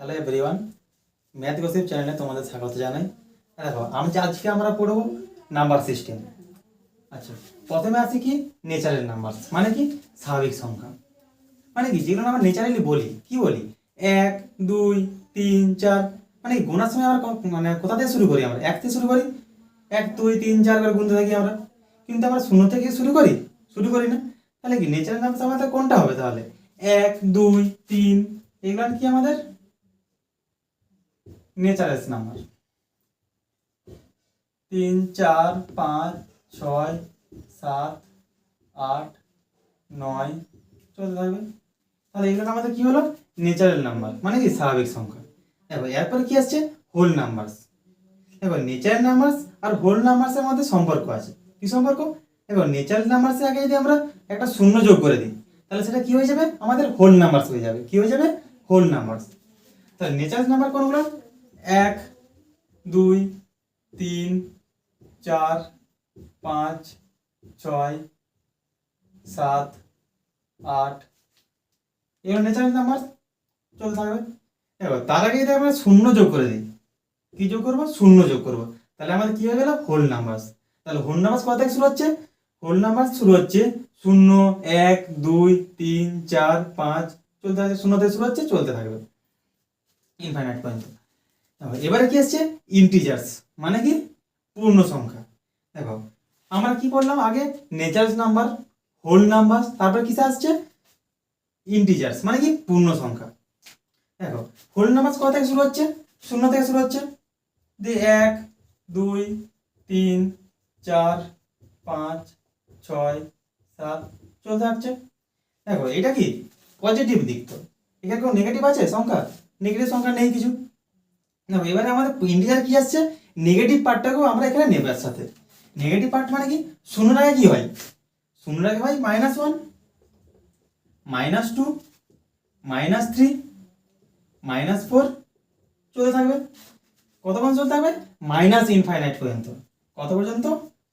Hello everyone math gossip চ্যানেলে তোমাদের স্বাগত জানাই। দেখো, আমি আজকে আমরা পড়ব নাম্বার সিস্টেম আচ্ছা প্রথমে আছে কি? নেচারেল নাম্বার মানে কি? স্বাভাবিক সংখ্যা। মানে কি? যেগুলো আমরা নেচারালি বলি, কি বলি? এক, দুই, তিন, চার মানে গোনার সময় আমরা মানে কোথা থেকে শুরু করি আমরা? এক থেকে শুরু করি? এক, দুই, তিন, চার করে গুনতে থাকি আমরা। কিন্তু আমরা শূন্য থেকে শুরু করি? শুরু করি না। তাহলে কি নেচারাল নাম্বার আমাদের কোনটা হবে তাহলে? এক, দুই, তিন, এগুলো কি আমাদের? নেচারেলস নাম্বার তিন, চার, পাঁচ, ছয়, সাত, আট, নয় চলতে থাকবে তাহলে এগুলো আমাদের কি হলো? নেচারাল নাম্বার মানে কি? স্বাভাবিক সংখ্যা। দেখো এরপর কি আসছে? হোল নাম্বারস দেখো নেচারাল নাম্বারস আর হোল নাম্বারসের মধ্যে সম্পর্ক আছে। কি সম্পর্ক? দেখো নেচারাল নাম্বারসের আগে যদি আমরা একটা শূন্য যোগ করে দিই, তাহলে সেটা কি হয়ে যাবে? আমাদের হোল নাম্বারস হয়ে যাবে। কি হয়ে যাবে? হোল নাম্বারস তাহলে নেচারাল নাম্বার কোনগুলো? এক, দুই, তিন, চার, পাঁচ, ছয়, সাত, আট। এগুলো ন্যাচারাল নাম্বার চলতে থাকবে। এবার তার আগে যদি আমরা শূন্য যোগ করে দিই, কি যোগ করব? শূন্য যোগ করব। তাহলে আমাদের কি হয়ে গেল? হোল নাম্বারস তাহলে হোল নাম্বারস কত থেকে শুরু হচ্ছে? হোল নাম্বার শুরু হচ্ছে শূন্য, এক, দুই, তিন, চার, পাঁচ, চলতে থাকবে শূন্য থেকে শুরু হচ্ছে, চলতে থাকবে। ইনফাইনাইট পর্যন্ত। এবারে কি আসছে? ইন্টিজার্স মানে কি? পূর্ণ সংখ্যা দেখো, আমরা কি করলাম আগে? নেচার্স নাম্বার হোল নাম্বার তারপর কিসে আসছে? ইন্টিজার্স মানে কি? পূর্ণ সংখ্যা দেখো হোল নাম্বার কত থেকে শুরু হচ্ছে? শূন্য থেকে শুরু হচ্ছে। দিয়ে এক, দুই, তিন, চার, পাঁচ, ছয়, সাত, চলতে থাকছে। দেখো, এটা কি? পজিটিভ দিক তো। এখানে কোনো নেগেটিভ আছে? সংখ্যা? নেগেটিভ সংখ্যা নেই কিছু। না, এবারে আমাদের ইন্টিজার কি আসছে? নেগেটিভ পার্টটাকেও আমরা এখানে নেব এর সাথে নেগেটিভ পার্ট মানে কি? শূন্য আগে কি হয়? শূন্য আগে হয় minus one minus two minus three minus four চলতে থাকবে। কত পর্যন্ত চলতে থাকবে? মাইনাস ইনফাইনাইট পর্যন্ত। কত পর্যন্ত?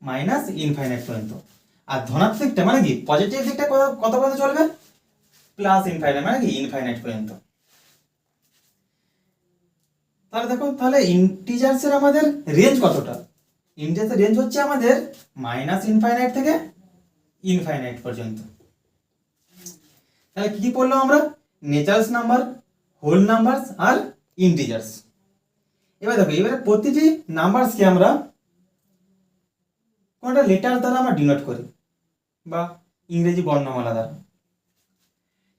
মাইনাস ইনফাইনাইট পর্যন্ত। আর ধনাত্মকটা মানে কি? পজিটিভ দিকটা কত পর্যন্ত চলবে? প্লাস ইনফাইনাইট মানে কি? ইনফাইনাইট পর্যন্ত। তাহলে দেখো, তাহলে ইন্টিজার্সের আমাদের রেঞ্জ কতটা? ইন্টিজার্সের রেঞ্জ হচ্ছে আমাদের মাইনাস ইনফাইনাইট থেকে ইনফাইনাইট পর্যন্ত। তাহলে কি পড়লাম আমরা? নেচারালস নাম্বার হোল নাম্বারস আর ইন্টিজার্স এবার দেখো, এবারে প্রতিটি নাম্বারসকে আমরা কোনটা লেটার দ্বারা আমরা ডিনোট করি? বা ইংরেজি বর্ণমালা দ্বারা।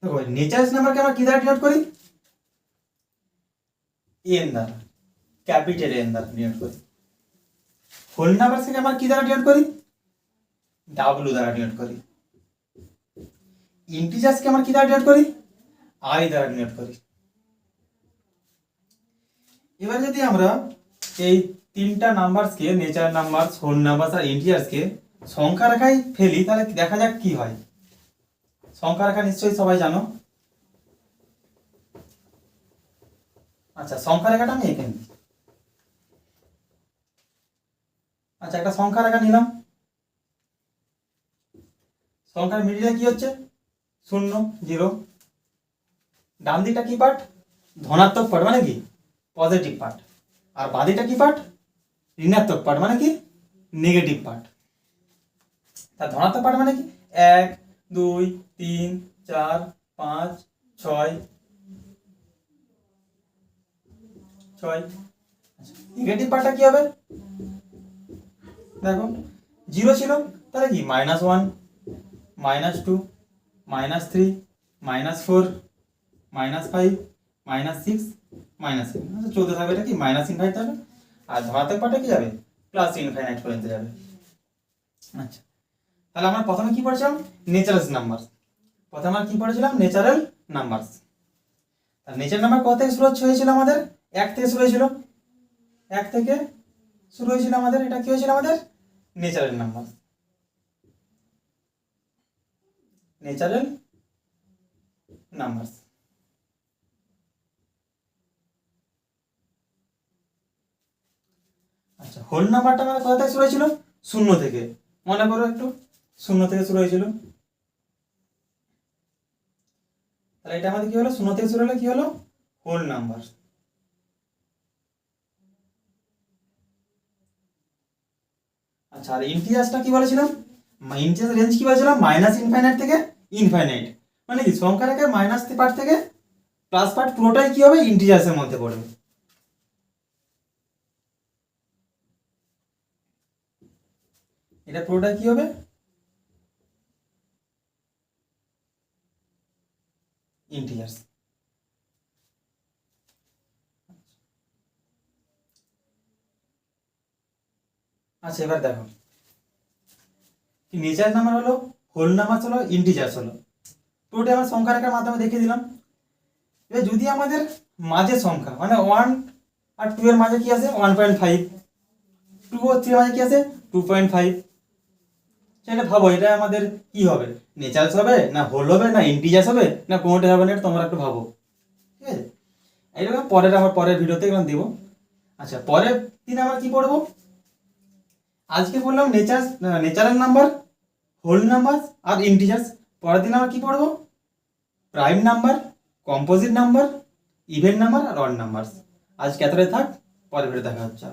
দেখো নেচারালস নাম্বারকে আমরা কি দ্বারা ডিনোট করি? এন দ্বারা ক্যাপিটাল এন দ্বারা ডিনোট করি। হোল নাম্বারসকে আমরা কি দ্বারা ডিনোট করি? ডাব্লু দ্বারা ডিনোট করি। ইন্টিজার্সকে আমরা কি দ্বারা ডিনোট করি? আই দ্বারা ডিনোট করি। এবার যদি আমরা এই তিনটা নাম্বারসকে নেচার নাম্বারস হোল নাম্বারস আর ইন্টিজার্সকে সংখ্যা রেখায় ফেলি, তাহলে দেখা যাক কি হয়। সংখ্যা রেখা নিশ্চয়ই সবাই জানো। আচ্ছা সংখ্যা রেখাটা আমি এঁকে নিই। আচ্ছা একটা সংখ্যা রেখা নিলাম। সংখ্যার মিডিলে কি হচ্ছে? শূন্য, জিরো। ডান দিকটা কি পার্ট? ধনাত্মক পার্ট মানে কি? Positive part. আর বাদিকটা কি পার্ট? ঋণাত্মক পার্ট মানে কি? Negative part. তার ধনাত্মক পার্ট মানে কি? এক, দুই, তিন, চার, পাঁচ, ছয় ছয়। নেগেটিভ পার্টটা কি হবে? দেখো জিরো ছিল, তাহলে কি? Minus one minus two minus three minus four minus five minus six minus seven আচ্ছা চলতে থাকবে এটা কি? মাইনাস ইনফাইনাইট যাবে আর ধনাত্মক পার্টে কি যাবে? প্লাস ইনফাইনাইট পর্যন্ত যাবে। আচ্ছা তাহলে আমরা প্রথমে কি পড়েছিলাম? নেচারাল নাম্বার প্রথমে আমরা কি পড়েছিলাম? নেচারাল নাম্বার নেচার নাম্বার কত থেকে শুরু হয়েছিল আমাদের? এক থেকে শুরু হয়েছিল? এক থেকে শুরু হয়েছিল আমাদের? এটা কি হয়েছিল আমাদের? Natural number. Natural number. আচ্ছা হোল নাম্বারটা আমাদের কোথা থেকে শুরু হয়েছিল? শূন্য থেকে। মনে করো একটু। শূন্য থেকে শুরু হয়েছিল। তাহলে এটা আমাদের কি হলো? শূন্য থেকে শুরু হলে কি হলো? Whole number. আচ্ছা আর ইন্টিজার্সটা কি বলেছিলাম? ইন্টিজার রেঞ্জ কি বলেছিলাম? মাইনাস ইনফাইনাইট থেকে ইনফাইনাইট মানে কি সংখ্যা রেখে মাইনাস পার্ট থেকে প্লাস পার্ট পুরোটাই কি হবে? ইন্টিজার্সের মধ্যে পড়বে। এটা পুরোটাই কি হবে? ইন্টিজার্স আচ্ছা এবার দেখো। নেচার নাম্বার হলো হোল নাম্বার হলো ইন্টিজার্স হলো। পুরোটাই আমার সংখ্যা রেখার মাধ্যমে দেখিয়ে দিলাম। এবার যদি আমাদের মাঝের সংখ্যা মানে ওয়ান আর টু এর মাঝে কি আছে? ওয়ান পয়েন্ট ফাইভ টু ও থ্রি মাঝে কি আছে? টু পয়েন্ট ফাইভ সেটা ভাবো, এটা আমাদের কি হবে? নেচার্স হবে, না হোল হবে, না ইন্টিজার্স হবে, না কোনোটাই হবে না, এটা তোমরা একটু ভাবো। ঠিক আছে? এইরকম পরের, আমার পরের ভিডিওতে এগুলো দেবো। আচ্ছা পরের দিন আমরা কি পড়ব? আজকে বললাম nature natural number whole number আর ইন্টিজার্স পরের দিন আমরা কী পড়ব? Prime number composite number even number আর অড নাম্বার আজকে এতটাই থাক, পরের ভিডিও দেখা হচ্ছে